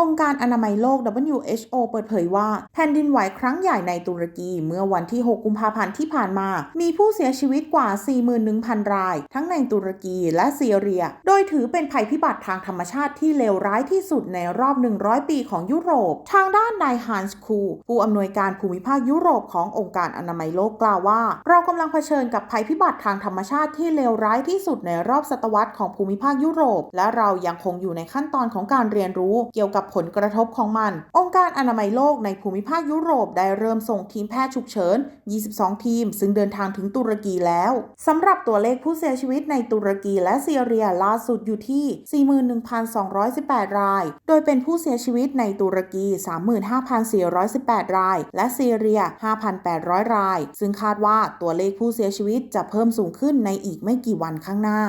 องค์การอนามัยโลก WHO เปิดเผยว่า แผ่นดินไหวครั้งใหญ่ในตุรกีเมื่อวันที่ 6 กุมภาพันธ์ที่ผ่านมา มีผู้เสียชีวิตกว่า 41,000 ราย ทั้งในตุรกีและซีเรีย โดยถือเป็นภัยพิบัติทางธรรมชาติที่เลวร้ายที่สุดในรอบ 100 ปีของยุโรป ทางด้านนายฮันส์คู ผู้อำนวยการภูมิภาคยุโรปขององค์การอนามัยโลกกล่าวว่า เรากำลังเผชิญกับภัยพิบัติทางธรรมชาติที่เลวร้ายที่สุดในรอบศตวรรษของภูมิภาคยุโรป และเรายังคงอยู่ในขั้นตอนของการเรียนรู้เกี่ยวกับผลกระทบของมัน องค์การอนามัยโลกในภูมิภาคยุโรปได้เริ่มส่งทีมแพทย์ฉุกเฉิน 22 ทีม ซึ่งเดินทางถึงตุรกีแล้วสำหรับตัวเลขผู้เสียชีวิตในตุรกีและซีเรียล่าสุดอยู่ที่ 41,218 ราย โดยเป็นผู้เสียชีวิตในตุรกี 35,418 ราย และซีเรีย 5,800 ราย ซึ่งคาดว่าตัวเลขผู้เสียชีวิตจะเพิ่มสูงขึ้นในอีกไม่กี่วันข้างหน้า